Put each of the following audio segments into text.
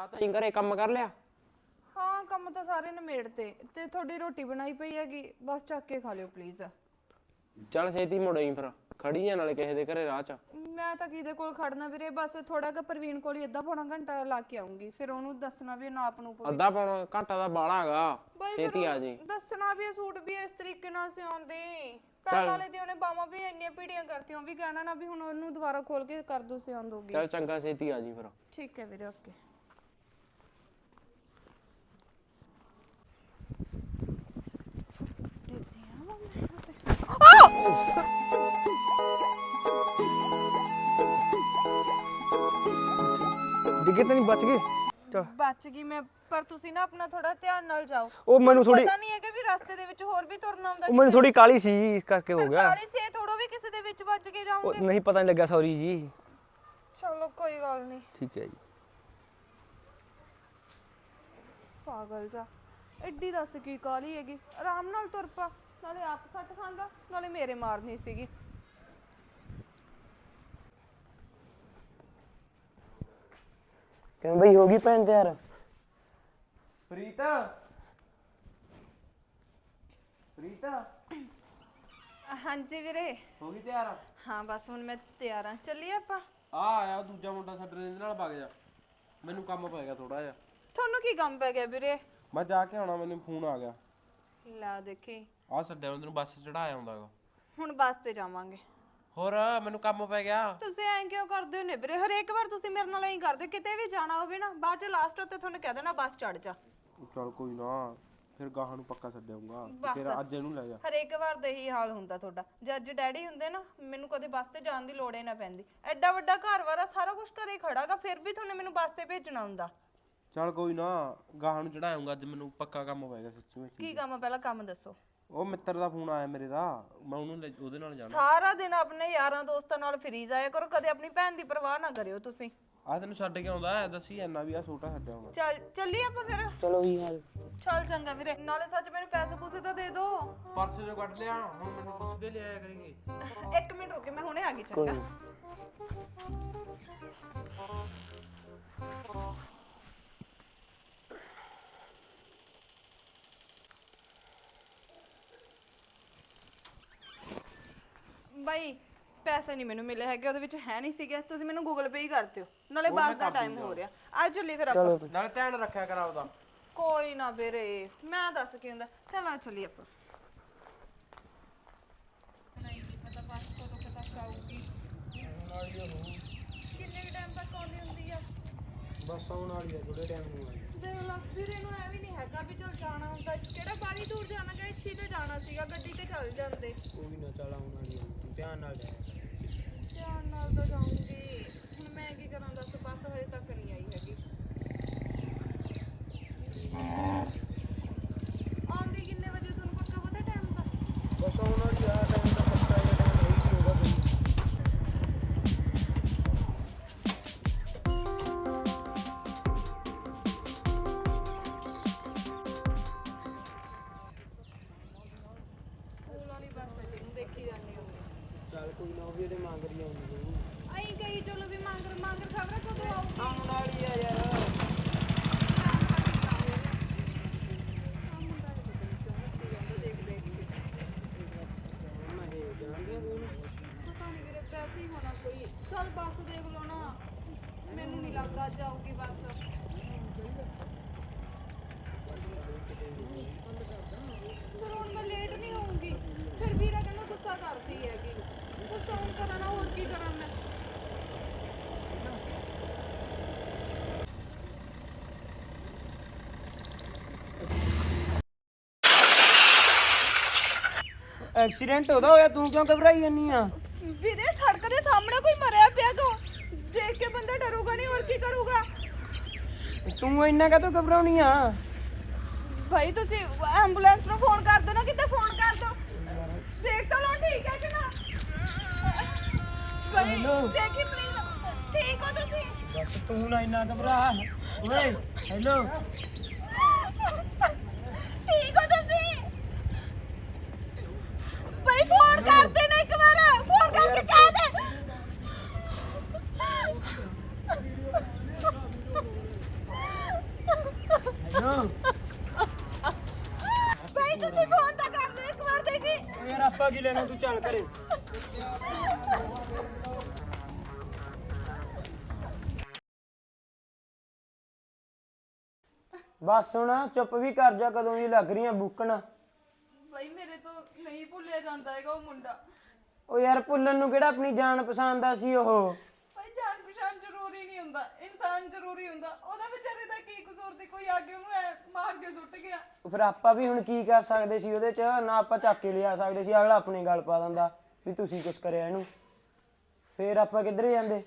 ਜਾ ਤਾਂ ਹੀ ਘਰੇ ਕੰਮ ਕਰ ਲਿਆ। ਹਾਂ ਕੰਮ ਤਾਂ ਸਾਰੇ ਨਿਮੇੜਤੇ ਤੇ। ਤੁਹਾਡੀ ਰੋਟੀ ਬਣਾਈ ਪਈ ਹੈਗੀ ਬਸ ਚੱਕ ਕੇ ਖਾ ਲਿਓ ਪਲੀਜ਼ ਚੱਲ ਛੇਤੀ ਮੁੜਈ ਫਿਰ ਖੜੀ ਆ ਨਾਲੇ ਕਿਸੇ ਦੇ ਘਰੇ ਰਾਹ ਚ। ਮੈਂ ਤਾਂ ਕਿਹਦੇ ਕੋਲ ਖੜਨਾ ਵੀਰੇ ਬਸ ਥੋੜਾ ਕੁ ਪ੍ਰਵੀਨ ਕੋਲ ਹੀ ਅੱਧਾ ਪੌਣਾ ਘੰਟਾ ਲਾ ਕੇ ਆਉਂਗੀ ਫਿਰ ਉਹਨੂੰ ਦੱਸਣਾ ਵੀ ਨਾਪ ਨੂੰ ਅੱਧਾ ਪੌਣਾ ਘੰਟਾ ਦਾ ਬਾਲਾ ਹੈਗਾ ਬਾਈ ਫਿਰ ਛੇਤੀ ਆ ਜੀ। ਦੱਸਣਾ ਵੀ ਇਹ ਸੂਟ ਵੀ ਇਸ ਤਰੀਕੇ ਨਾਲ ਸਿਉਂਦੇ। ਪਹਿਲਾਂ ਵਾਲੇ ਦੀ ਉਹਨੇ ਬਾਹਾਂ ਵੀ ਇੰਨੀਆਂ ਪੀੜੀਆਂ ਕਰਤੀਆਂ ਉਹ ਵੀ ਕਹਿਣਾ ਨਾ ਵੀ ਹੁਣ ਉਹਨੂੰ ਦੁਬਾਰਾ ਖੋਲ ਕੇ ਕਰ ਦੋ ਸਿਉਂ ਦੋਗੀ ਚੱਲ ਚੰਗਾ ਛੇਤੀ ਆ ਜੀ ਫਿਰ। ਠੀਕ ਹੈ ਵੀਰੇ ਓਕੇ ਡਿੱਗੇ ਤਾਂ ਨਹੀਂ ਬਚ ਗਏ? ਚਲ। ਬਚ ਗਈ ਮੈਂ ਪਰ ਤੁਸੀਂ ਨਾ ਆਪਣਾ ਥੋੜਾ ਧਿਆਨ ਨਾਲ ਜਾਓ। ਉਹ ਮੈਨੂੰ ਥੋੜੀ ਪਤਾ ਨਹੀਂ ਹੈ ਕਿ ਵੀ ਰਸਤੇ ਦੇ ਵਿੱਚ ਹੋਰ ਵੀ ਤੁਰਨਾ ਹੁੰਦਾ ਉਹ ਮੈਨੂੰ ਥੋੜੀ ਕਾਲੀ ਸੀ ਇਸ ਕਰਕੇ ਹੋ ਗਿਆ। ਕਾਲੀ ਸੇ ਥੋੜੋ ਵੀ ਕਿਸੇ ਦੇ ਵਿੱਚ ਵੱਜ ਕੇ ਉਹ ਜਾਓਗੇ। ਨਹੀਂ ਪਤਾ ਨਹੀਂ ਲੱਗਿਆ ਸੌਰੀ ਜੀ। ਚਲੋ ਕੋਈ ਗੱਲ ਨਹੀਂ। ਠੀਕ ਹੈ ਜੀ। ਪਾਗਲ ਜਾ। ਐਡੀ ਦੱਸ ਕੀ ਕਾਲੀ ਹੈਗੀ। ਆਰਾਮ ਨਾਲ ਤੁਰ ਪਾ। ਨਾਲੇ ਆਪ ਸੱਟ ਖਾਂਗਾ ਨਾਲੇ ਮੇਰੇ ਮਾਰਨੀ ਸੀਗੀ। ਕਿਵੇਂ ਬਈ ਹੋ ਗਈ ਭੈਣ ਤਿਆਰ? ਪ੍ਰੀਤਾ? ਪ੍ਰੀਤਾ? ਹਾਂਜੀ ਵੀਰੇ। ਹੋ ਗਈ ਤਿਆਰ? ਹਾਂ ਬਸ ਹੁਣ ਮੈਂ ਤਿਆਰ ਹਾਂ ਚੱਲੀਏ ਆਪਾਂ? ਆ ਆਇਆ ਦੂਜਾ ਮੁੰਡਾ ਸਾਡੇ ਦੇ ਨਾਲ ਵਗ ਜਾ। ਮੈਨੂੰ ਕੰਮ ਪੈ ਗਿਆ ਥੋੜਾ ਜਿਹਾ। ਤੁਹਾਨੂੰ ਕੀ ਕੰਮ ਪੈ ਗਿਆ ਵੀਰੇ? ਮੈਂ ਜਾ ਕੇ ਆਉਣਾ ਮੈਨੂੰ ਫੋਨ ਆ ਗਿਆ। ਲਾ ਦੇਖੀ। ਆ ਮੈਂ ਤੈਨੂੰ ਬੱਸ ਚੜਾਇਆ ਹੁੰਦਾਗਾ ਹੁਣ ਬੱਸ ਤੇ ਜਾਵਾਂਗੇ। ਹੋਰ ਮੈਨੂੰ ਕੰਮ ਪੈ ਗਿਆ। ਤੁਸੀਂ ਐਂ ਕਿਉਂ ਕਰਦੇ ਹੋ ਨੇ ਵੀਰੇ ਹਰੇਕ ਵਾਰ ਤੁਸੀਂ ਮੇਰੇ ਨਾਲ ਐਂ ਕਰਦੇ ਕਿਤੇ ਵੀ ਜਾਣਾ ਹੋਵੇ ਨਾ ਬਾਅਦ ਚ ਲਾਸਟ ਉੱਤੇ ਤੁਹਾਨੂੰ ਕਹਿ ਦੇਣਾ ਬੱਸ ਚੜ ਜਾ। ਚਲ ਕੋਈ ਨਾ ਫਿਰ ਗਾਹਾਂ ਨੂੰ ਪੱਕਾ ਛੱਡਿਆਉਂਗਾ ਬਸ। ਫਿਰ ਅੱਜ ਇਹਨੂੰ ਲੈ ਜਾ। ਹਰੇਕ ਵਾਰ ਦਾ ਇਹੀ ਹਾਲ ਹੁੰਦਾ ਤੁਹਾਡਾ। ਜੇ ਅੱਜ ਡੈਡੀ ਹੁੰਦੇ ਨਾ ਮੈਨੂੰ ਕਦੇ ਬੱਸ ਤੇ ਜਾਣ ਦੀ ਲੋੜ ਹੀ ਨਾ ਪੈਂਦੀ। ਐਡਾ ਵੱਡਾ ਘਰ ਵਾਰਾ ਸਾਰਾ ਕੁਝ ਘਰੇ ਖੜਾਗਾ ਫਿਰ ਵੀ ਤੁਹਾਨੂੰ ਮੈਨੂੰ ਬੱਸ ਤੇ ਭੇਜਣਾ ਹੁੰਦਾ। ਚਲ ਕੋਈ ਨਾ ਗਾਹਾਂ ਨੂੰ ਚੜਾਉਂਗਾ ਅੱਜ ਮੈਨੂੰ ਪੱਕਾ ਕੰਮ ਪੈ ਗਿਆ ਸੱਚੀ ਵਿੱਚ। ਕੀ ਕੰਮ ਆ? ਪਹਿਲਾਂ ਕੰਮ ਦੱਸੋ। ਉਹ ਮਿੱਤਰ ਦਾ ਫੋਨ ਆਇਆ ਮੇਰੇ ਦਾ। ਮੈਂ ਉਹਨੂੰ ਲੈ- ਉਹਦੇ ਨਾਲ ਜਾਣਾ। ਸਾਰਾ ਦਿਨ ਆਪਣੇ ਯਾਰਾਂ ਦੋਸਤਾਂ ਨਾਲ ਫਰੀ ਜਾਇਆ ਕਰੋ ਕਦੇ ਆਪਣੀ ਭੈਣ ਦੀ ਪਰਵਾਹ ਨਾ ਕਰਿਓ ਤੁਸੀਂ। ਆ ਤੈਨੂੰ ਛੱਡ ਕੇ ਆਉਂਦਾ ਹੈ ਦੱਸੀ ਇੰਨਾ ਵੀ ਆ ਛੋਟਾ ਛੱਡਿਆਉਂਗਾ ਚੱਲ ਚੱਲੀਏ ਆਪਾਂ ਫਿਰ? ਚਲੋ ਵੀ ਆ ਚੱਲ ਚੰਗਾ ਵੀਰੇ ਨਾਲੇ ਸੱਚ ਮੈਨੂੰ ਪੈਸੇ ਪੂਸੇ ਤਾਂ ਦੇ ਦਿਓ ਪਰਸ ਜੋ ਕੱਢ ਲਿਆ ਹੁਣ ਮੈਨੂੰ ਪੁੱਛ ਕੇ ਲਿਆਇਆ ਕਰੀਂਗੇ। ਇੱਕ ਮਿੰਟ ਰੁਕੇ ਮੈਂ ਹੁਣੇ ਆ ਗਈ ਚੰਗਾ। ਬਾਈ ਪੈਸੇ ਨਹੀਂ ਮੈਨੂੰ ਮਿਲੇ ਹੈਗੇ ਉਹਦੇ ਵਿੱਚ ਹੈ ਨਹੀਂ ਸੀਗੇ। ਤੁਸੀਂ ਮੈਨੂੰ ਗੂਗਲ ਪੇ ਹੀ ਕਰ ਦਿਓ ਨਾਲੇ ਬੱਸ ਦਾ ਟਾਈਮ ਹੋ। ਰਿਹਾ। ਆ ਚੱਲੀ ਫਿਰ ਆਪਾਂ। ਨਾਲੇ ਧਿਆਨ ਰੱਖਿਆ ਕਰ ਆਪਦਾ। ਕੋਈ ਨਾ ਵੀਰੇ ਮੈਂ ਦੱਸ ਕੀ ਹੁੰਦਾ। ਚਲ ਆ ਚੱਲੀ ਆਪਾਂ। ਨਹੀਂ ਕੀ ਪਤਾ ਬੱਸ ਕਦੋਂ ਕੁ ਤੱਕ ਆਊਗੀ ਕਿੰਨੇ ਕੁ ਟਾਈਮ ਤੱਕ ਆਉਂਦੀ ਹੁੰਦੀ ਆ? ਬਸ ਆਉਣ ਵਾਲੀ ਹੈ ਥੋੜੇ ਟਾਈਮ ਨੂੰ ਦੇਖ ਲਾ ਵੀਰੇ ਨੂੰ ਐ ਵੀ ਨਹੀਂ ਹੈਗਾ ਵੀ ਚਲ ਜਾਣਾ ਹੁੰਦਾ। ਕਿਹੜਾ ਬਾਰੀ ਦੂਰ ਜਾਣਾ ਗਾ ਇੱਥੇ ਤੇ ਜਾਣਾ ਸੀਗਾ ਗੱਡੀ ਤੇ ਚੱਲ ਜਾਂਦੇ। ਕੋਈ ਨਾ ਚੱਲ ਆਉਣ ਵਾਲੀ ਹੈ ਤੂੰ ਧਿਆਨ ਨਾਲ ਜਾ ਧਿਆਨ ਨਾਲ ਤਾਂ ਜਾਊਂਗੀ। ਹੁਣ ਮੈਂ ਕੀ ਕਰਾਂ ਦੱਸ, ਬੱਸ ਹਜੇ ਤੱਕ ਨਹੀਂ ਆਈ ਹੈਗੀ। ਉਹ ਵੀ ਇਹਦੇ ਮੰਗ ਰਹੀ ਆਉਂਦੀ ਆਈ ਗਈ ਚਲੋ ਵੀ ਮੰਗਰ ਮੰਗਰ ਖਬਰ ਕਦੋਂ ਆਊਗੀ ਆਉਣ ਵਾਲੀ ਆ ਯਾਰ ਦੇਖ ਦੇਖ ਕੇ ਮੈਂ ਇਹ ਜਾਣਦੀਆਂ ਤੂੰ ਪਤਾ ਨਹੀਂ ਵੀਰੇ ਪੈਸੇ ਹੀ ਹੋਣਾ ਕੋਈ ਚਲ ਬੱਸ ਦੇਖ ਲਓ ਨਾ ਮੈਨੂੰ ਨਹੀਂ ਲੱਗਦਾ ਅੱਜ ਆਊਗੀ ਬੱਸ ਪਰ ਹੁਣ ਮੈਂ ਲੇਟ ਨਹੀਂ ਹੋਊਂਗੀ ਫਿਰ ਵੀਰਾ ਕਹਿੰਦਾ ਗੁੱਸਾ ਕਰਦੀ ਹੈਗੀ ਗੁੱਸਾ ਹੁਣ ਕਰਾਂ ਨਾ ਹੋਰ ਕੀ ਕਰਾਂ ਮੈਂ? ਐਕਸੀਡੈਂਟ ਉਹਦਾ ਹੋਇਆ ਤੂੰ ਕਿਉਂ ਘਬਰਾਈ ਜਾਨੀ ਆ? ਵੀਰੇ ਸੜਕ ਦੇ ਸਾਹਮਣੇ ਕੋਈ ਮਰਿਆ ਪਿਆ ਕੋ ਦੇਖ ਕੇ ਬੰਦਾ ਡਰੂਗਾ ਨਹੀਂ ਹੋਰ ਕੀ ਕਰੂਗਾ? ਤੂੰ ਇੰਨਾ ਕਾਹਤੋਂ ਘਬਰਾਉਣੀ ਆ? ਭਾਈ ਤੁਸੀਂ ਐਂਬੂਲੈਂਸ ਨੂੰ ਫੋਨ ਕਰ ਦਿਓ ਨਾ ਕਿਤੇ ਫੋਨ ਕਰ ਦਿਓ ਦੇਖ ਤਾਂ ਲਓ। ਭਾਈ ਦੇਖੀ ਪਲੀਜ਼ ਠੀਕ ਹੋ ਤੁਸੀਂ? ਤੂੰ ਨਾ ਇੰਨਾ ਘਬਰਾ। ਓਏ ਹੈਲੋ ਬਸ ਹੁਣ ਚੁੱਪ ਵੀ ਕਰ ਜਾ ਕਦੋਂ ਦੀ ਲੱਗ ਰਹੀਆਂ ਬੁੱਕਣ। ਬਈ ਮੇਰੇ ਤੋਂ ਨਹੀਂ ਭੁੱਲਿਆ ਜਾਂਦਾ ਹੈਗਾ ਉਹ ਮੁੰਡਾ। ਉਹ ਯਾਰ ਭੁੱਲਣ ਨੂੰ ਕਿਹੜਾ ਆਪਣੀ ਜਾਨ ਪਸੰਦ ਆ ਸੀ ਉਹ? ਭਾਈ ਜਾਣ ਪਛਾਣ ਜ਼ਰੂਰੀ ਨਹੀਂ ਹੁੰਦਾ ਇਨਸਾਨ ਜ਼ਰੂਰੀ ਹੁੰਦਾ। ਉਹਦਾ ਵਿਚਾਰੇ ਦਾ ਕੀ ਕਸੂਰ ਤੇ ਕੋਈ ਆ ਕੇ ਉਹਨੂੰ ਐ ਮਾਰ ਕੇ ਸੁੱਟ ਗਿਆ। ਫਿਰ ਆਪਾਂ ਵੀ ਹੁਣ ਕੀ ਕਰ ਸਕਦੇ ਸੀ ਉਹਦੇ ਚ? ਨਾ ਆਪਾਂ ਚੱਕ ਕੇ ਲਿਆ ਸਕਦੇ ਸੀ ਅਗਲਾ ਆਪਣੇ ਗੱਲ ਪਾ ਦਿੰਦਾ ਵੀ ਤੁਸੀਂ ਕੁਛ ਕਰਿਆ ਇਹਨੂੰ। ਫੇਰ ਆਪਾਂ ਕਿੱਧਰ ਜਾਂਦੇ?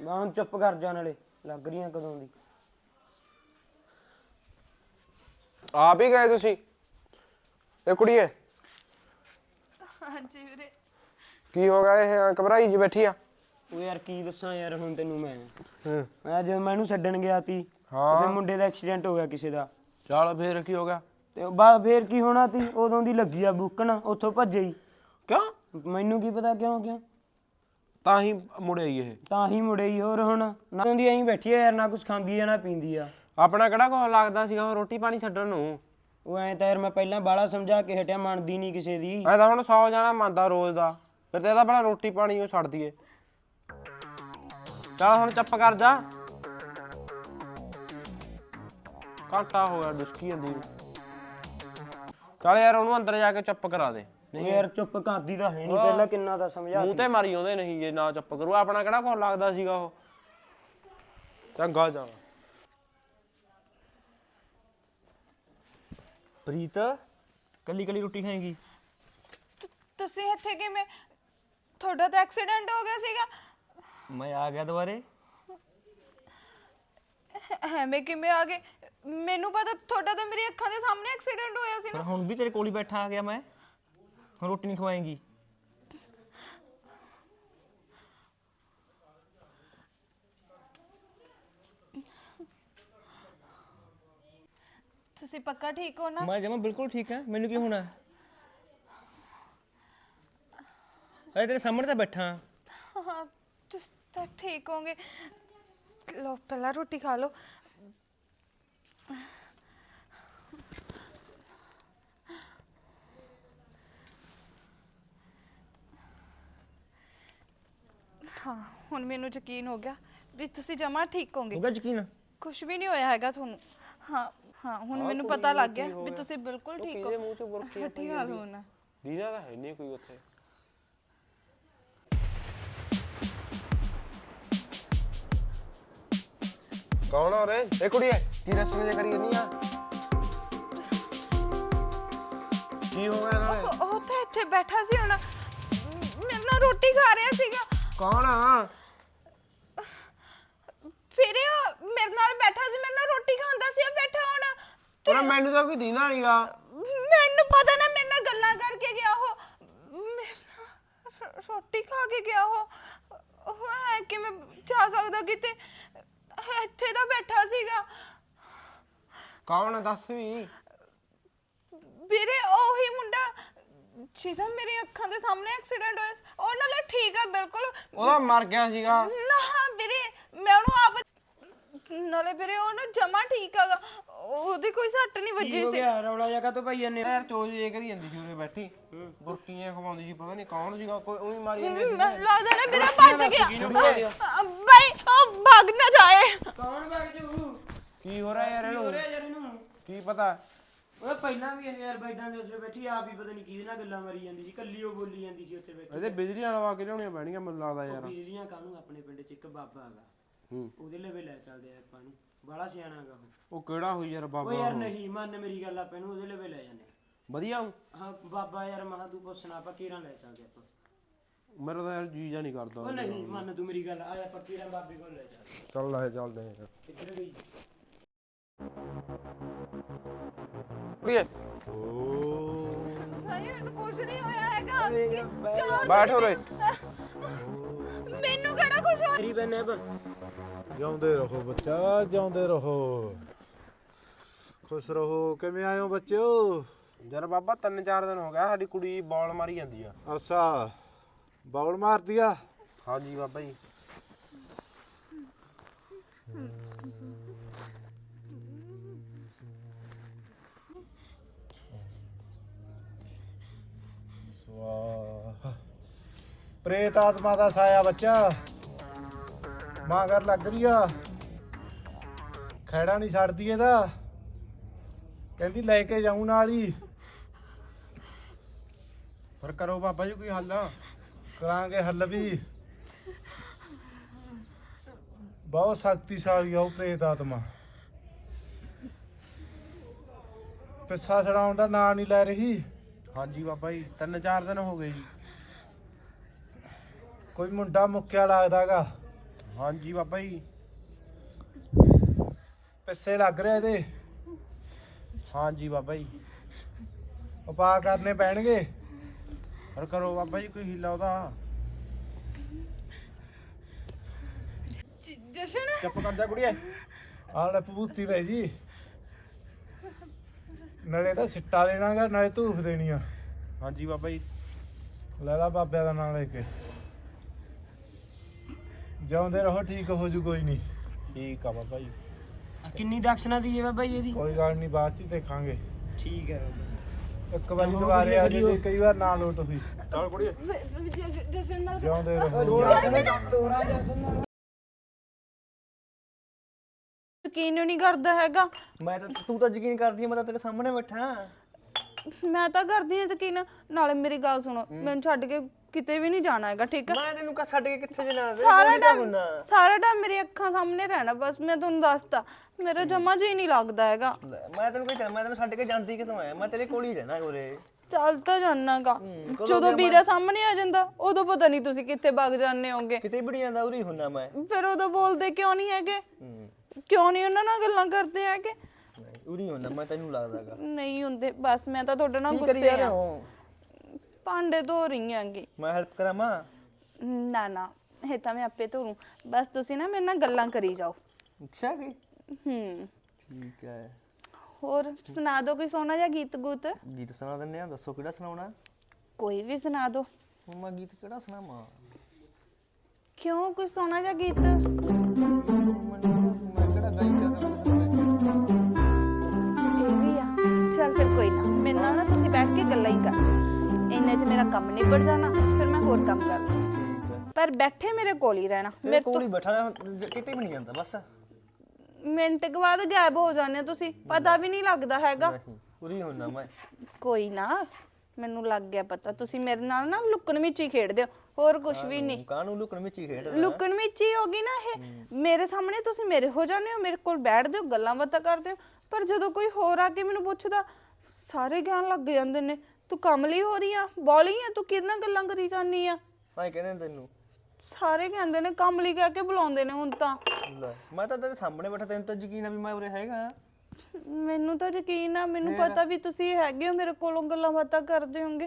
ਮੈਂ ਹੁਣ ਚੁੱਪ ਕਰ ਜਾ ਨਾਲੇ ਲੱਗ ਰਹੀਆਂ ਕਦੋਂ ਦੀ। ਆਪ ਹੀ ਗਏ ਤੁਸੀਂ? ਇਹ ਕੁੜੀਏ? ਹਾਂਜੀ ਵੀਰੇ। ਕੀ ਹੋ ਗਿਆ ਇਹ? ਘਬਰਾਈ ਜੀ ਬੈਠੀ ਆ? ਉਹ ਯਾਰ ਕੀ ਦੱਸਾਂ ਯਾਰ ਹੁਣ ਤੈਨੂੰ ਮੈਂ। ਹੂੰ। ਮੈਂ ਜਦੋਂ ਮੈਂ ਇਹਨੂੰ ਛੱਡਣ ਗਿਆ ਤੀ ਹਾਂ। ਤੇ ਮੁੰਡੇ ਦਾ ਐਕਸੀਡੈਂਟ ਹੋ ਗਿਆ ਕਿਸੇ ਦਾ। ਚੱਲ ਫੇਰ ਕੀ ਹੋ ਗਿਆ? ਤੇ ਬਾਅਦ ਫੇਰ ਕੀ ਹੋਣਾ ਤੀ ਉਦੋਂ ਦੀ ਲੱਗੀ ਆ ਬੁੱਕਣ ਉੱਥੋਂ ਭੱਜੇ ਹੀ। ਕਿਉਂ? ਮੈਨੂੰ ਕੀ ਪਤਾ ਕਿਉਂ ਕਿਉਂ? ਤਾਂ ਹੀ ਮੁੜੇ ਹੀ ਇਹ। ਤਾਂ ਹੀ ਮੁੜੇ ਹੀ ਹੋਰ ਹੁਣ ਨਾ। ਹੁੰਦੀ ਐਂ ਬੈਠੀ ਆ ਯਾਰ ਨਾ ਕੁਝ ਖਾਂਦੀ ਆ ਨਾ ਪੀਂਦੀ ਆ। ਆਪਣਾ ਕਿਹੜਾ ਕੋਹ ਲੱਗਦਾ ਸੀਗਾ ਰੋਟੀ ਪਾਣੀ ਛੱਡਣ ਨੂੰ? ਉਹ ਐਂ ਤਾਂ ਯਾਰ ਮੈਂ ਪਹਿਲਾਂ ਬਾਲਾ ਸਮਝਾ ਕੇ ਹਟਿਆ ਮੰਨਦੀ ਨਹੀਂ ਕਿਸੇ ਦੀ। ਐ ਤਾਂ ਹੁਣ 100 ਜਾਣਾ ਮੰਨਦਾ ਰੋਜ਼ ਦਾ। ਫਿਰ ਤੇ ਇਹਦਾ ਬੜਾ ਰੋਟੀ ਪਾਣੀ ਉਹ ਛੱਡ ਦਈਏ। ਚੱਲ ਹੁਣ ਚੁੱਪ ਕਰ ਜਾ। ਘੰਟਾ ਹੋ ਗਿਆ ਡੁਸਕੀ ਜਾਂਦੀ ਨੂੰ। ਚੱਲ ਯਾਰ ਉਹਨੂੰ ਅੰਦਰ ਜਾ ਕੇ ਚੁੱਪ ਕਰਾ ਦੇ। ਉਹ ਯਾਰ ਚੁੱਪ ਕਰਦੀ ਤਾਂ ਹੈ ਨਹੀਂ ਪਹਿਲਾਂ ਕਿੰਨਾ ਤਾਂ ਸਮਝਾ ਮੂੰਹ ਤੇ ਮਾਰੀ ਆਉਂਦੇ ਨਹੀਂ ਜੇ ਨਾ ਚੁੱਪ ਕਰੂ। ਆਪਣਾ ਕਿਹੜਾ ਕੋਹ ਲੱਗਦਾ ਸੀਗਾ ਉਹ? ਚੰਗਾ ਜਾ। ਪ੍ਰੀਤ ਕੱਲੀ ਕੱਲੀ ਰੋਟੀ ਖਾਏਗੀ? ਤੁਸੀਂ ਇੱਥੇ ਕਿਵੇਂ? ਤੁਹਾਡਾ ਤਾਂ ਐਕਸੀਡੈਂਟ ਹੋ ਗਿਆ ਸੀਗਾ। ਮੈਂ ਆ ਗਿਆ ਦੁਬਾਰੇ। ਐਵੇਂ ਕਿਵੇਂ ਆ ਗਏ? ਮੈਨੂੰ ਪਤਾ ਤੁਹਾਡਾ ਤਾਂ ਮੇਰੀ ਅੱਖਾਂ ਦੇ ਸਾਹਮਣੇ ਐਕਸੀਡੈਂਟ ਹੋਇਆ ਸੀ ਪਰ ਨਾ ਹੁਣ ਵੀ ਤੇਰੇ ਕੋਲ ਹੀ ਬੈਠਾ ਆ ਗਿਆ ਮੈਂ। ਹੁਣ ਰੋਟੀ ਨਹੀਂ ਖਵਾਏਗੀ। ਤੁਸੀਂ ਪੱਕਾ ਠੀਕ ਹੋ ਨਾ? ਮੈਂ ਜਮਾ ਬਿਲਕੁਲ ਠੀਕ ਹਾਂ। ਮੈਨੂੰ ਕੀ ਹੋਣਾ? ਅਰੇ ਤੇਰੇ ਸਾਹਮਣੇ ਤਾਂ ਬੈਠਾ ਹਾਂ। ਹਾਂ ਤੁਸੀਂ ਤਾਂ ਠੀਕ ਹੋਗੇ। ਲੋ ਪਹਿਲਾਂ ਰੋਟੀ ਖਾ ਲਓ। ਹਾਂ ਹੁਣ ਮੈਨੂੰ ਯਕੀਨ ਹੋ ਗਿਆ ਵੀ ਤੁਸੀਂ ਜਮਾ ਠੀਕ ਹੋਗੇ। ਹੋ ਗਿਆ ਯਕੀਨ? ਕੁਝ ਵੀ ਨਹੀਂ ਹੋਇਆ ਹੈਗਾ ਤੁਹਾਨੂੰ। ਹਾਂ ਹਾਂ ਹੁਣ ਮੈਨੂੰ ਪਤਾ ਲੱਗ ਗਿਆ ਵੀ ਤੁਸੀਂ ਬਿਲਕੁਲ ਠੀਕ ਕਿਹਦੇ ਮੂੰਹ 'ਚ ਬੁਰਕੀ ਹੋ ਠੀਕ ਹਾਲ ਹੋਣਾ। ਦੀਨਾ ਤਾਂ ਹੈ ਨਹੀਂ ਕੋਈ ਉੱਥੇ। ਕੌਣ ਹੋ ਰੇ ਇਹ ਕੁੜੀ ਹੈ। ਕੀ ਰਸਮ ਜੇ ਕਰੀ ਨਹੀਂ ਆ? ਕੀ ਹੋ ਗਿਆ ਨਾਲੇ ਉਹ ਉਹ ਤਾਂ ਇੱਥੇ ਬੈਠਾ ਸੀ ਹੁਣ। ਮੇਰੇ ਨਾਲ ਰੋਟੀ ਖਾ ਰਿਹਾ ਸੀਗਾ। ਕੌਣ ਆ? ਫਿਰ ਇਹ ਮੇਰੇ ਨਾਲ ਬੈਠਾ ਸੀ ਮੇਰੇ ਨਾਲ ਰੋਟੀ ਖਾਂਦਾ ਸੀ ਉਹ ਬੈਠਾ ਹੁਣ ਪਰ ਮੈਨੂੰ ਤਾਂ ਕੋਈ ਦੀਨਾ ਨਹੀਂਗਾ ਮੈਨੂੰ ਪਤਾ ਨਾ ਮੇਰੇ ਨਾਲ ਗੱਲਾਂ ਕਰਕੇ ਗਿਆ ਉਹ। ਮੇਰੇ ਨਾਲ ਰੋ- ਰੋਟੀ ਖਾ ਕੇ ਗਿਆ ਉਹ। ਉਹ ਹੈ ਕਿ ਮੈਂ ਜਾ ਸਕਦਾ ਕਿਤੇ? ਇੱਥੇ ਤਾਂ ਬੈਠਾ ਸੀਗਾ। ਕੌਣ ਆ ਦੱਸ ਵੀ। ਵੀਰੇ ਉਹੀ ਮੁੰਡਾ ਜਿਹਦਾ ਮੇਰੇ ਅੱਖਾਂ ਦੇ ਸਾਹਮਣੇ ਐਕਸੀਡੈਂਟ ਹੋਇਆ ਸੀ। ਉਹ ਨਾਲੇ ਠੀਕ ਆ ਬਿਲਕੁਲ। ਉਹਦਾ ਮਰ ਗਿਆ ਸੀਗਾ। ਨਾ ਵੀਰੇ ਮੈਂ ਉਹਨੂੰ ਆਪ ਨਾਲੇ ਵੀਰੇ ਉਹ ਨਾ ਜਮਾ ਠੀਕ ਹੈਗਾ। ਉਹਦੀ ਕੋਈ ਸੱਟ ਨਹੀਂ ਕੀ ਵੱਜੀ ਹੋ ਸੀ। ਗਿਆ? ਰੌਲਾ ਜਗਾ ਤੋਂ ਭਾਈ ਜਾਂਦੇ ਯਾਰ ਚੋਜ ਜੇ ਕਰੀ ਜਾਂਦੀ ਸੀ ਉਰੇ ਬੈਠੀ। ਬੁਰਕੀਆਂ ਖਵਾਉਂਦੀ ਸੀ ਪਤਾ ਨਹੀਂ ਕੌਣ ਸੀਗਾ ਕੋਈ ਉਹੀ ਮਾਰੀ ਜਾਂਦੀ ਸੀ। ਮੈਨੂੰ ਲੱਗਦਾ ਨਾ ਮੇਰਾ ਭੱਜ ਗਿਆ। ਬਾਈ ਉਹ ਭਾਗ ਨਾ ਜਾਏ। ਕੌਣ ਵਗ ਜੂ? ਕੀ ਹੋ ਰਿਹਾ ਯਾਰ ਇਹਨੂੰ? ਯਾਰ ਇਹਨੂੰ? ਕੀ ਪਤਾ? ਉਹ ਪਹਿਲਾਂ ਵੀ ਇਹ ਯਾਰ ਬੈਡਾਂ ਦੇ ਉੱਤੇ ਬੈਠੀ ਆਪ ਹੀ ਪਤਾ ਨਹੀਂ ਕਿਹਦੇ ਨਾਲ ਗੱਲਾਂ ਮਾਰੀ ਜਾਂਦੀ ਸੀ ਕੱਲੀ ਉਹ ਬੋਲੀ ਜਾਂਦੀ ਸੀ ਉੱਥੇ ਬੈਠੀ। ਇਹਦੇ ਬਿਜਲੀ ਵਾਲਾ ਵਾ ਕੇ ਲਿਆਉਣੀਆਂ ਪੈਣੀਆਂ ਮੈਨੂੰ ਲੱਗਦਾ ਯਾਰ। ਬਿਜਲੀਆਂ ਕਾਹਨੂੰ ਆਪਣੇ ਪਿੰਡ 'ਚ ਇੱਕ ਬਾਬਾ ਹੈਗਾ। ਉਹਦੇ ਲਵੇ ਲੈ ਚੱਲਦੇ ਆ ਆਪਾਂ ਨੂੰ। ਬੜਾ ਸਿਆਣਾ ਹੈਗਾ ਉਹ। ਉਹ ਕਿਹੜਾ ਹੋਈ ਯਾਰ ਉਹ ਬਾਬਾ ਯਾਰ ਨਹੀਂ ਮੰਨ ਮੇਰੀ ਗੱਲ ਆਪਾਂ ਇਹਨੂੰ ਉਹਦੇ ਲਵੇ ਲੈ ਜਾਂਦੇ ਵਧੀਆ ਹੂੰ। ਹਾਂ ਬਾਬਾ ਯਾਰ ਮਹਾ ਤੂੰ ਪੁੱਛਣਾ ਆਪਾਂ ਕੀਰਾਂ ਲੈ ਚੱਲਦੇ ਆਪਾਂ। ਮੇਰਾ ਤਾਂ ਯਾਰ ਜੀ ਜਾ ਨਹੀਂ ਕਰਦਾ ਉਹ ਨਹੀਂ ਮੰਨ ਤੂੰ ਮੇਰੀ ਗੱਲ ਆ ਆਪਾਂ ਕੀਰਾਂ ਬਾਬੇ ਕੋਲ ਲੈ ਚੱਲਦੇ ਚੱਲ ਲੈ ਚੱਲਦੇ ਆ ਕਿੱਧਰ ਗਈ ਕੁੜੀਏ ਭਾਈ ਮੈਨੂੰ ਕੁਝ ਨਹੀਂ ਹੋਇਆ ਹੈਗਾ। ਕਿਉਂ ਬੈਠ ਉਰੇ। ਮੈਨੂੰ ਕਿਹੜਾ ਕੁਝ ਹੋਇਆ ਤੇਰੀ ਬੈਨੇ ਪਰ। ਜਿਉਂਦੇ ਰਹੋ ਬੱਚਾ ਜਿਉਂਦੇ ਰਹੋ। ਖੁਸ਼ ਰਹੋ। ਕਿਵੇਂ ਆਇਓ ਬੱਚਿਓ? ਯਾਰ ਬਾਬਾ ਤਿੰਨ ਚਾਰ ਦਿਨ ਹੋ ਗਿਆ ਸਾਡੀ ਕੁੜੀ ਬੌਲ ਮਾਰੀ ਜਾਂਦੀ ਆ। ਅੱਛਾ ਬਾਉਲ ਮਾਰਦੀ ਆ? ਹਾਂਜੀ ਬਾਬਾ ਜੀ। ਪ੍ਰੇਤ ਆਤਮਾ ਦਾ ਸਾਇਆ ਬੱਚਾ। ਮਾਂ ਘਰ ਲੱਗ ਰਹੀ ਆ। ਖੈੜਾ ਨਹੀਂ ਛੱਡਦੀ ਇਹਦਾ। ਕਹਿੰਦੀ ਲੈ ਕੇ ਜਾਉਂ ਨਾਲ ਹੀ। ਪਰ ਕਰੋ ਬਾਬਾ ਜੀ ਕੋਈ ਹੱਲ। ਕਰਾਂਗੇ ਹੱਲ ਵੀ। ਬਹੁਤ ਸ਼ਕਤੀਸ਼ਾਲੀ ਆ ਉਹ ਪ੍ਰੇਤ ਆਤਮਾ। ਪਿੱਛਾ ਛਡਾਉਣ ਦਾ ਨਾਂ ਨਹੀਂ ਲੈ ਰਹੀ। ਹਾਂਜੀ ਬਾਬਾ ਜੀ ਤਿੰਨ ਚਾਰ ਦਿਨ ਹੋ ਗਏ ਜੀ। ਕੋਈ ਮੁੰਡਾ ਮੁੱਕਿਆ ਲੱਗਦਾਗਾ। ਹਾਂਜੀ ਬਾਬਾ ਜੀ। ਪਿੱਛੇ ਲੱਗ ਰਿਹਾ ਇਹਦੇ। ਹਾਂਜੀ ਬਾਬਾ ਜੀ। ਉਪਾਅ ਕਰਨੇ ਪੈਣਗੇ। ਪਰ ਕਰੋ ਬਾਬਾ ਜੀ ਕੋਈ ਹੀਲਾ ਉਹਦਾ। ਜ- ਜਸ਼ਨ? ਚੁੱਪ ਕਰ ਜਾ ਕੁੜੀਏ। ਆਹ ਲੈ ਭੂਤੀ ਰਹਿ ਜੀ। ਨਾਲੇ ਤਾਂ ਸਿੱਟਾ ਦੇਣਾਗਾ ਨਾਲੇ ਧੂਫ ਦੇਣੀ ਆ। ਹਾਂਜੀ ਬਾਬਾ ਜੀ। ਲੈ ਲਾ ਬਾਬਿਆਂ ਦਾ ਨਾਮ ਲੈ ਕੇ। ਜਿਉਂਦੇ ਰਹੋ ਠੀਕ ਹੋ ਜੂ ਕੋਈ ਨਹੀਂ। ਠੀਕ ਆ ਬਾਬਾ ਜੀ। ਆ ਕਿੰਨੀ ਦਕਸ਼ਨਾ ਦੀ ਹੈ ਬਾਬਾ ਜੀ ਇਹਦੀ? ਕੋਈ ਗੱਲ ਨਹੀਂ ਬਾਅਦ ਚ ਹੀ ਦੇਖਾਂਗੇ। ਠੀਕ ਹੈ ਇੱਕ ਵਾਰੀ ਦੁਬਾਰੇ ਆ ਜੇ ਕਈ ਵਾਰ ਨਾ ਲੋਟ ਹੋਈ। ਚੱਲ ਕੁੜੀਏ। ਜਸ਼ਨ ਨਾਲ ਜਿਉਂਦੇ ਰਹੋ ਯਕੀਨ ਨਹੀਂ ਕਰਦਾ ਹੈਗਾ। ਮੈਂ ਤਾਂ ਤੂੰ ਤਾਂ ਯਕੀਨ ਕਰਦੀ ਹੈ ਮੈਂ ਤਾਂ ਤੇਰੇ ਸਾਹਮਣੇ ਬੈਠਾ। ਮੈਂ ਤਾਂ ਕਰਦੀ ਹਾਂ ਯਕੀਨ। ਨਾਲੇ ਮੇਰੀ ਗੱਲ ਸੁਣੋ ਮੈਨੂੰ ਛੱਡ ਕੇ ਕਿਤੇ ਵੀ ਨਹੀਂ ਜਾਣਾ ਹੈਗਾ ਠੀਕ ਆ? ਮੈਂ ਤੈਨੂੰ ਕਾ ਛੱਡ ਕੇ ਕਿੱਥੇ ਜਾਣਾ ਵੇ? ਸਾਰਾ ਟਾਈਮ ਸਾਰਾ ਟਾਈਮ ਮੇਰੀ ਅੱਖਾਂ ਸਾਹਮਣੇ ਰਹਿਣਾ ਬਸ ਮੈਂ ਤੁਹਾਨੂੰ ਦੱਸਤਾ। ਮੇਰਾ ਜਮਾ ਜੀ ਨਹੀਂ ਲੱਗਦਾ ਹੈਗਾ। ਮੈਂ ਤੈਨੂੰ ਕੋਈ ਮੈਂ ਤੈਨੂੰ ਛੱਡ ਕੇ ਜਾਂਦੀ ਕਿਤੋਂ ਐ? ਮੈਂ ਤੇਰੇ ਕੋਲ ਹੀ ਰਹਿਣਾ ਉਰੇ। ਚੱਲ ਤਾਂ ਜਾਣਾਗਾ ਜਦੋਂ ਵੀਰਾ ਸਾਹਮਣੇ ਆ ਜਾਂਦਾ ਉਦੋਂ ਪਤਾ ਨਹੀਂ ਤੁਸੀਂ ਕਿੱਥੇ ਭੱਗ ਜਾਂਦੇ ਹੋਗੇ। ਕਿਤੇ ਵੀ ਨਹੀਂ ਜਾਂਦਾ ਉਰੇ ਹੀ ਹੁੰਨਾ ਮੈਂ। ਫਿਰ ਉਦੋਂ ਬੋਲਦੇ ਕਿਉਂ ਨਹੀਂ ਹੈਗੇ? ਹੂੰ। ਕਿਉਂ ਨਹੀਂ ਉਹਨਾਂ ਨਾਲ ਗੱਲਾਂ ਕਰਦੇ ਹੈਗੇ? ਉਰੇ ਹੀ ਹੁੰਨਾ ਮੈਂ ਤੈਨੂੰ ਲੱਗਦਾਗਾ ਨਹੀਂ ਹੁੰਦੇ ਬਸ ਮੈਂ ਤਾਂ ਤੁਹਾਡੇ ਨਾਲ ਕਰੀ ਗੁੱਸੇ ਆ। ਹੋ? ਭਾਂਡੇ ਧੋ ਰਹੀ ਆਂਗੀ ਮੈਂ ਹੈਲਪ ਕਰਾਵਾਂ? ਨਾ ਨਾ ਇਹ ਤਾਂ ਮੈਂ ਆਪੇ ਧੋ ਲੂੰ ਬਸ ਤੁਸੀਂ ਨਾ ਮੇਰੇ ਨਾਲ ਗੱਲਾਂ ਕਰੀ ਜਾਓ। ਅੱਛਾ ਕੀ ਹੂੰ। ਠੀਕ ਹੈ। ਹੋਰ ਸੁਣਾ ਦਿਓ ਕੋਈ ਸੋਹਣਾ ਜਿਹਾ ਗੀਤ ਗੂਤ? ਗੀਤ ਸੁਣਾ ਦਿੰਦੇ ਆ ਦੱਸੋ ਕਿਹੜਾ ਸੁਣਾਉਣਾ? ਕੋਈ ਵੀ ਸੁਣਾ ਦਿਓ ਹੁਣ ਮੈਂ ਗੀਤ ਕਿਹੜਾ ਸੁਣਾਵਾਂ? ਕਿਉਂ ਕੋਈ ਸੋਹਣਾ ਜਿਹਾ ਗੀਤ? ਮੇਰਾ ਕੰਮ ਨਿਬੜ ਜਾਣਾ ਫਿਰ ਮੈਂ ਹੋਰ ਕੰਮ ਕਰ ਲਵਾਂ ਪਰ ਬੈਠੇ ਮੇਰੇ ਕੋਲ ਹੀ ਰਹਿਣਾ। ਮੇਰੇ ਕੋਲ ਹੀ ਬੈਠਾ ਰਹਿ, ਜ- ਕਿਤੇ ਵੀ ਨਹੀਂ ਜਾਂਦਾ ਬਸ। ਮਿੰਟ ਕੁ ਬਾਅਦ ਗਾਇਬ ਹੋ ਜਾਂਦੇ ਹੋ ਤੁਸੀਂ ਪਤਾ ਵੀ ਨਹੀਂ ਲੱਗਦਾ ਹੈਗਾ। ਨਹੀਂ ਉਰੇ ਹੁੰਨਾ ਮੈਂ। ਕੋਈ ਨਾ ਮੈਨੂੰ ਲੱਗ ਗਿਆ ਪਤਾ ਤੁਸੀਂ ਮੇਰੇ ਨਾਲ ਨਾ ਲੁਕਣ ਵਿੱਚ ਹੀ ਖੇਡਦੇ ਹੋ ਹੋਰ ਕੁਝ ਵੀ ਨਹੀਂ। ਕਾਹਨੂੰ ਲੁਕਣ ਵਿੱਚ ਹੀ ਖੇਡਦਾ? ਲੁਕਣ ਵਿੱਚ ਹੀ ਹੋਗੀ ਨਾ ਇਹ ਮੇਰੇ ਸਾਹਮਣੇ ਤੁਸੀਂ ਮੇਰੇ ਹੋ ਜਾਂਦੇ ਹੋ ਮੇਰੇ ਕੋਲ ਬੈਠਦੇ ਹੋ ਗੱਲਾਂ ਬਾਤਾਂ ਕਰਦੇ ਹੋ ਪਰ ਜਦੋਂ ਕੋਈ ਹੋਰ ਆ ਕੇ ਮੈਨੂੰ ਪੁੱਛਦਾ ਸਾਰੇ ਗਿਆਨ ਲੱਗ ਜਾਂਦੇ ਨੇ। ਤੂੰ ਕਮਲੀ ਹੋ ਰਹੀ ਆ? ਬੋਲੀ ਆ ਤੂੰ ਕਿਹਦੇ ਨਾਲ ਗੱਲਾਂ ਕਰੀ ਜਾਂਦੀ ਆ? ਮੈਂ ਕਹਿੰਦੇ ਨੇ ਤੈਨੂੰ। ਸਾਰੇ ਕਹਿੰਦੇ ਨੇ ਕਮਲੀ ਕਹਿ ਕੇ ਬੁਲਾਉਂਦੇ ਨੇ ਹੁਣ ਤਾਂ। ਲੈ ਮੈਂ ਤਾਂ ਤੇਰੇ ਸਾਹਮਣੇ ਬੈਠਾ ਤੈਨੂੰ ਤਾਂ ਯਕੀਨ ਆ ਵੀ ਮੈਂ ਉਰੇ ਹੈਗਾ। ਮੈਨੂੰ ਤਾਂ ਯਕੀਨ ਆ ਮੈਨੂੰ ਪਤਾ ਵੀ ਤੁਸੀਂ ਹੈਗੇ ਹੋ ਮੇਰੇ ਕੋਲੋਂ ਗੱਲਾਂ ਬਾਤਾਂ ਕਰਦੇ ਹੋਗੇ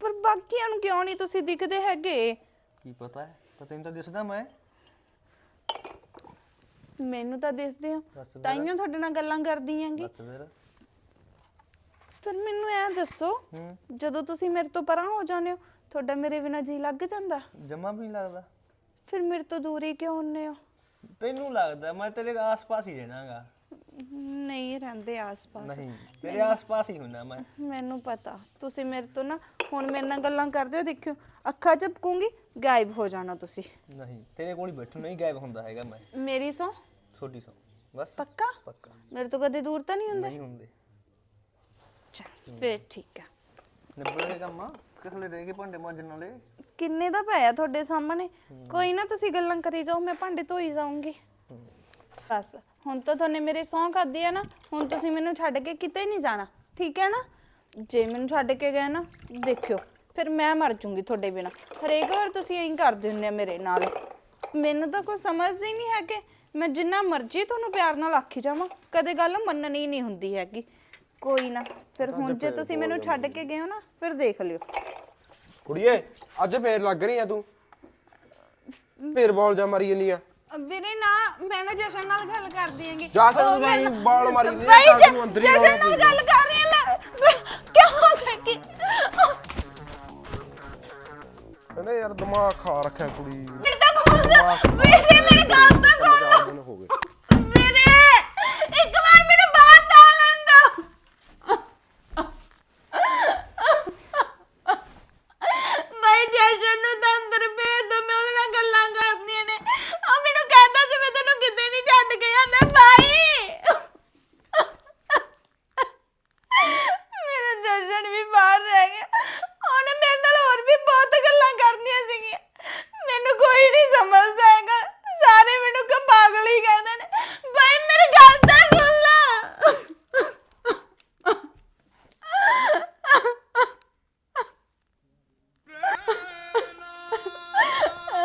ਪਰ ਬਾਕੀਆਂ ਨੂੰ ਕਿਉਂ ਨਹੀਂ ਤੁਸੀਂ ਦਿਖਦੇ ਹੈਗੇ? ਕੀ ਪਤਾ ਹੈ? ਪਰ ਤੈਨੂੰ ਤਾਂ ਦਿਸਦਾ ਮੈਂ। ਮੈਨੂੰ ਤਾਂ ਦਿਸਦੇ ਹੋ ਦੱਸ। ਤਾਈਓ ਤੁਹਾਡੇ ਨਾਲ ਗੱਲਾਂ ਕਰਦੀ ਆਂਗੀ ਦੱਸ ਫਿਰ ਪਰ ਮੈਨੂੰ ਐ ਦੱਸੋ ਹੂੰ। ਜਦੋਂ ਤੁਸੀਂ ਮੇਰੇ ਤੋਂ ਪਰਾਂ ਹੋ ਜਾਂਦੇ ਹੋ ਤੁਹਾਡਾ ਮੇਰੇ ਬਿਨਾਂ ਜੀ ਲੱਗ ਜਾਂਦਾ? ਜਮਾ ਵੀ ਨਹੀਂ ਲੱਗਦਾ। ਫਿਰ ਮੇਰੇ ਤੋਂ ਦੂਰੀ ਕਿਉਂ ਹੁੰਨੇ ਹੋ? ਤੈਨੂੰ ਲੱਗਦਾ ਮੈਂ ਤੇਰੇ ਆਸ-ਪਾਸ ਹੀ ਰਹਿਣਾਗਾ। ਨਹੀਂ ਰਹਿੰਦੇ ਆਸ-ਪਾਸ। ਨਹੀਂ ਤੇਰੇ ਆਸ-ਪਾਸ ਹੀ ਹੁੰਨਾ ਮੈਂ। ਮੈਨੂੰ ਪਤਾ। ਤੁਸੀਂ ਮੇਰੇ ਤੋਂ ਨਾ ਹੁਣ ਮੇਰੇ ਨਾਲ ਗੱਲਾਂ ਕਰਦੇ ਹੋ ਦੇਖਿਓ। ਅੱਖਾਂ ਝਪਕੂੰਗੀ ਗਾਇਬ ਹੋ ਜਾਣਾ ਤੁਸੀਂ। ਨਹੀਂ ਤੇਰੇ ਕੋਲ ਹੀ ਬੈਠੂ ਨਹੀਂ ਗਾਇਬ ਹੁੰਦਾ ਹੈਗਾ ਮੈਂ। ਮੇਰੀ ਸੌ? ਛੋਟੀ ਸੌ। ਬਸ। ਪੱਕਾ? ਪੱਕਾ। ਮੇਰੇ ਤੋਂ ਕਦੇ ਦੂਰ ਤਾਂ ਨਹੀਂ ਹੁੰਦੇ? ਨਹੀਂ ਹੁੰਦੇ। ਫੇਰ ਠੀਕ ਆ। ਨਿਬੜ ਕੰਮ? ਆ ਕਿਹਲੇ ਰਹਿ ਗਏ ਭਾਂਡੇ ਮਾਂਜਣ ਵਾਲੇ? ਕਿੰਨੇ ਦਾ ਪਿਆ ਤੁਹਾਡੇ ਸਾਹਮਣੇ? ਕੋਈ ਨਾ ਤੁਸੀਂ ਗੱਲਾਂ ਕਰੀ ਜਾਓ ਮੈਂ ਭਾਂਡੇ ਧੋਈ ਜਾਊਂਗੀ। ਬਸ ਹੁਣ ਤਾਂ ਤੁਹਾਨੇ ਮੇਰੇ ਸੌਂ ਖਾਦੀ ਆ ਨਾ ਹੁਣ ਤੁਸੀਂ ਮੈਨੂੰ ਛੱਡ ਕੇ ਕਿਤੇ ਨਹੀਂ ਜਾਣਾ ਠੀਕ ਹੈ ਨਾ? ਜੇ ਮੈਨੂੰ ਛੱਡ ਕੇ ਗਏ ਨਾ ਦੇਖਿਓ ਫਿਰ ਮੈਂ ਮਰ ਜੂੰਗੀ ਤੁਹਾਡੇ ਬਿਨਾ। ਹਰੇਕ ਵਾਰ ਤੁਸੀਂ ਐਂ ਕਰਦੇ ਹੁੰਦੇ ਆ ਮੇਰੇ ਨਾਲ। ਮੈਨੂੰ ਤਾਂ ਕੋਈ ਸਮਝਦੇ ਹੀ ਨਹੀਂ ਹੈ ਕਿ ਮੈਂ ਜਿੰਨਾ ਮਰਜ਼ੀ ਤੁਹਾਨੂੰ ਪਿਆਰ ਨਾਲ ਆਖੀ ਜਾਵਾਂ ਕਦੇ ਗੱਲ ਮੰਨਣੀ ਨਹੀਂ ਹੁੰਦੀ ਹੈਗੀ। ਕੋਈ ਨਾ। ਫਿਰ ਹੁਣ ਜੇ ਤੁਸੀਂ ਮੈਨੂੰ ਛੱਡ ਕੇ ਗਏ ਹੋ ਨਾ ਫਿਰ ਦੇਖ ਲਿਓ। ਕੁੜੀਏ ਅੱਜ ਫੇਰ ਲੱਗ ਰਹੀ ਆ ਤੂੰ। ਫੇਰ ਬਾਲ ਜਾ ਮਾਰੀ ਜੰਨੀ ਆ। ਵੀਰੇ ਨਾ ਮੈਂ ਨਾ ਜਸ਼ਨ ਨਾਲ ਗੱਲ ਕਰਦੀ ਆਂਗੀ ਜਸ਼ਨ ਨੂੰ ਨਹੀਂ ਬਾਲ ਮਾਰੀ ਜਾਂਦੀ ਆ, ਬਾਈ ਜਸ਼ਨ ਨੂੰ ਅੰਦਰ ਹੀ ਜਸ਼ਨ ਬਾਲ ਨਾਲ ਗੱਲ ਕਰ ਰਹੀ ਹਾਂ ਮੈਂ ਕਿਉਂ ਦੇਖੀ? ਕਹਿੰਦੇ ਯਾਰ ਦਿਮਾਗ ਖਾ ਰੱਖਿਆ ਕੁੜੀ ਮੇਰੇ ਤਾਂ ਖੋਲ ਵੀਰੇ ਮੇਰੀ ਗੱਲ ਤਾਂ ਸੁਣ ਹੋ ਗਏ ਵੀਰੇ ਇੱਕ ਵਾਰ ਮੈਨੂੰ ਬਾਹਰ ਤਾਂ ਲੈਣ ਦਿਓ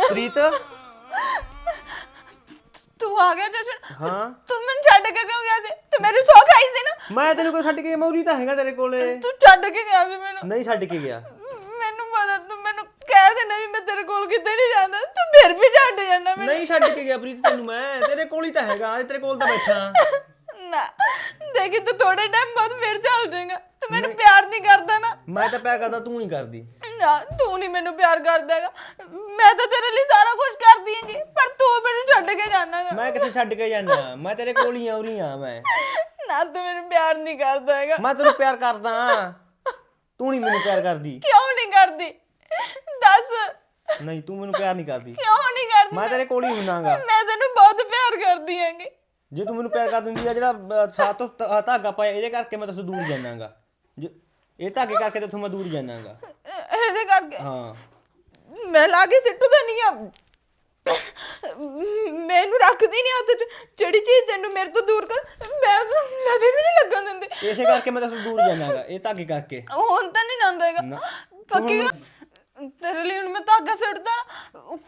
ਪ੍ਰੀਤ ਤੂੰ ਆ ਗਿਆ ਜਸ਼ਨ ਹਾਂ ਤੂੰ ਮੈਨੂੰ ਛੱਡ ਕੇ ਕਿਉਂ ਗਿਆ ਸੀ ਤੂੰ ਮੇਰੀ ਸੌ ਖਾਈ ਸੀ ਨਾ ਮੈਂ ਤੈਨੂੰ ਕੋਈ ਛੱਡ ਕੇ ਮੌਰੀ ਤਾਂ ਹੈਗਾ ਤੇਰੇ ਕੋਲੇ। ਤੂੰ ਛੱਡ ਕੇ ਗਿਆ ਸੀ ਮੈਨੂੰ। ਨਹੀਂ ਛੱਡ ਕੇ ਗਿਆ। ਮੈਨੂੰ ਪਤਾ ਤੂੰ ਮੈਨੂੰ ਕਹਿ ਦੇਣਾ ਵੀ ਮੈਂ ਤੇਰੇ ਕੋਲ ਕਿਤੇ ਨਹੀਂ ਜਾਂਦਾ। ਤੂੰ ਫਿਰ ਵੀ ਛੱਡ ਜਾਂਦਾ ਮੈਨੂੰ। ਨਹੀਂ ਛੱਡ ਕੇ ਗਿਆ ਪ੍ਰੀਤ ਤੈਨੂੰ ਮੈਂ। ਤੇਰੇ ਕੋਲ ਹੀ ਤਾਂ ਹੈਗਾ ਤੇਰੇ ਕੋਲ ਤਾਂ ਬੈਠਾ। ਨਾ ਦੇਖੀ ਤੂੰ ਥੋੜੇ ਟਾਈਮ ਬਾਅਦ ਫਿਰ ਚੱਲ ਜਾਏਗਾ। ਤੂੰ ਮੈਨੂੰ ਪਿਆਰ ਨਹੀਂ ਕਰਦਾ ਨਾ। ਮੈਂ ਤਾਂ ਪਿਆ ਕਰਦਾ ਤੂੰ ਨਹੀਂ ਕਰਦੀ। ਨਾ ਤੂੰ ਨਹੀਂ ਮੈਨੂੰ ਪਿਆਰ ਕਰਦਾ ਹੈਗਾ। ਮੈਂ ਤਾਂ ਤੇਰੇ ਲਈ ਸਾਰਾ ਕੁਝ ਕਰਦੀ ਹਾਂਗੀ ਪਰ ਤੂੰ ਮੈਨੂੰ ਛੱਡ ਕੇ ਜਾਣਾਗਾ। ਮੈਂ ਕਿੱਥੇ ਛੱਡ ਕੇ ਜਾਣਾ ਮੈਂ ਤੇਰੇ ਕੋਲ ਹੀ ਆਉਰੀ ਆ ਮੈਂ। ਨਾ ਤੂੰ ਮੈਨੂੰ ਪਿਆਰ ਨਹੀਂ ਕਰਦਾ ਹੈਗਾ। ਮੈਂ ਤੈਨੂੰ ਪਿਆਰ ਕਰਦਾ ਤੂੰ ਨਹੀਂ ਮੈਨੂੰ ਪਿਆਰ ਕਰਦੀ। ਕਿਉਂ ਨਹੀਂ ਕਰਦੀ? ਦੱਸ। ਨਹੀਂ ਤੂੰ ਮੈਨੂੰ ਪਿਆਰ ਨਹੀਂ ਕਰਦੀ। ਕਿਉਂ ਨਹੀਂ ਕਰਦੀ? ਮੈਂ ਤੇਰੇ ਕੋਲ ਹੀ ਹੁੰਨਾਗਾ ਮੈਂ ਤੈਨੂੰ ਬਹੁਤ ਪਿਆਰ ਕਰਦੀ ਹਾਂਗੀ। ਜੇ ਤੂੰ ਮੈਨੂੰ ਪਿਆਰ ਕਰ ਦਿੰਦੀ ਆ ਜਿਹੜਾ ਸਾਥ ਧਾਗਾ ਪਾਇਆ ਇਹਦੇ ਕਰਕੇ ਮੈਂ ਤੈਨੂੰ ਦੂਰ ਜਾਣਾਗਾ। ਇਹ ਧਾਗੇ ਕਰਕੇ ਤੇਥੋਂ ਮੈਂ ਦੂਰ ਜਾਣਾਗਾ। ਇਹਦੇ ਕਰਕੇ? ਹਾਂ। ਮੈਂ ਲਾ ਕੇ ਸਿੱਟੂ ਤਾਂ ਨਹੀਂ ਆ। ਮੈਨੂੰ ਰੱਖਦੀ ਨਹੀਂ ਹੱਥ 'ਚ। ਜਿਹੜੀ ਚੀਜ਼ ਤੈਨੂੰ ਮੇਰੇ ਤੋਂ ਦੂਰ ਕਰ ਮੈਂ ਲਵੇ ਵੀ ਨਹੀਂ ਲੱਗਣ ਦਿੰਦੀ। ਇਸੇ ਕਰਕੇ ਮੈਂ ਤੈਨੂੰ ਦੂਰ ਜਾਣਾਗਾ ਇਹ ਧਾਗੇ ਕਰਕੇ। ਹੁਣ ਤਾਂ ਨਹੀਂ ਜਾਂਦਾ ਹੈਗਾ। ਪੱਕੀ ਤੇਰੇ ਲਈ ਹੁਣ ਮੈਂ ਧਾਗਾ ਸਿੱਟਦਾ।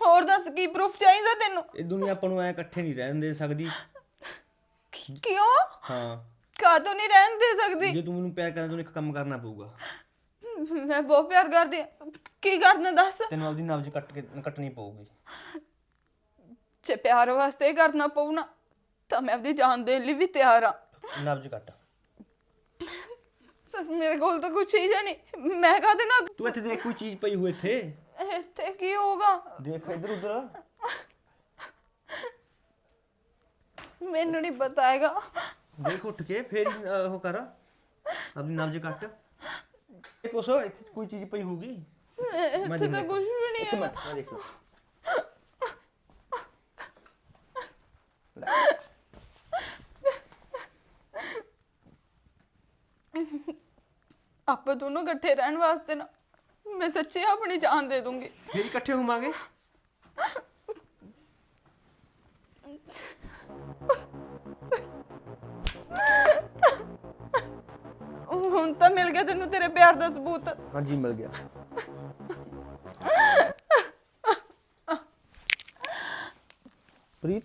ਹੋਰ ਦੱਸ ਕੀ ਪ੍ਰੂਫ ਚਾਹੀਦਾ ਤੈਨੂੰ? ਇਹ ਦੁਨੀਆ ਆਪਾਂ ਨੂੰ ਐ ਇਕੱਠੇ ਨਹੀਂ ਰਹਿਣ ਦੇ ਸਕਦੀ। ਕਿਉਂ? ਹਾਂ। ਕਾਹਤੋਂ ਨਹੀਂ ਰਹਿਣ ਦੇ ਸਕਦੀ? ਜੇ ਤੂੰ ਮੈਨੂੰ ਪਿਆਰ ਕਰਨਾ ਤੈਨੂੰ ਇੱਕ ਕੰਮ ਕਰਨਾ ਪਊਗਾ। ਮੈਂ ਬਹੁਤ ਪਿਆਰ ਕਰਦੀ ਹਾਂ। ਕੀ ਕਰਨਾ ਦੱਸ? ਤੈਨੂੰ ਆਪਦੀ ਨਬਜ਼ ਕੱਟ ਕੇ ਕੱਟਣੀ ਪਊਗੀ। ਜੇ ਪਿਆਰ ਵਾਸਤੇ ਇਹ ਕਰਨਾ ਪਊ ਨਾ ਤਾਂ ਮੈਂ ਆਪਣੀ ਜਾਨ ਦੇਣ ਲਈ ਵੀ ਤਿਆਰ ਆ ਨਬਜ਼ ਕੱਟ। ਪਰ ਮੇਰੇ ਕੋਲ ਤਾਂ ਕੁਝ ਚੀਜ਼ ਹੈ ਨਹੀਂ। ਮੈਂ ਕਾਹਦੇ ਨਾਲ ਤੂੰ ਇੱਥੇ ਦੇਖ ਕੋਈ ਚੀਜ਼ ਪਈ ਹੋਈ ਇੱਥੇ। ਇੱਥੇ ਕੀ ਹੋਗਾ ਦੇਖ ਇੱਧਰ ਉੱਧਰ ਮੈਨੂੰ ਨਹੀਂ ਪਤਾ ਹੈਗਾ। ਦੇਖ ਉੱਠ ਕੇ ਫੇਰ ਹੀ, ਅਹ, ਉਹ ਕਰ। ਆਪਦੀ ਨਬਜ਼ ਕੱਟ। ਇਹ ਕੁਛ ਇੱਥੇ ਕੋਈ ਚੀਜ਼ ਪਈ ਹੋਊਗੀ? ਇੱਥੇ ਤਾਂ ਕੁਝ ਵੀ ਨਹੀਂ ਇੱਕ ਹੈ ਮਿੰਟ ਮੈਂ ਦੇਖ ਲਾਂ। ਆਪਾਂ ਦੋਨੋਂ ਇਕੱਠੇ ਰਹਿਣ ਵਾਸਤੇ ਨਾ ਮੈਂ ਸੱਚੀ ਆਪਣੀ ਜਾਨ ਦੇ ਦੂੰਗੀ। ਫੇਰ ਇਕੱਠੇ ਹੋਵਾਂਗੇ? ਗਿਆ ਤੈਨੂੰ ਤੇਰੇ ਪਿਆਰ ਦਾ ਸਬੂਤ? ਹਾਂਜੀ ਮਿਲ ਗਿਆ। ਪ੍ਰੀਤ?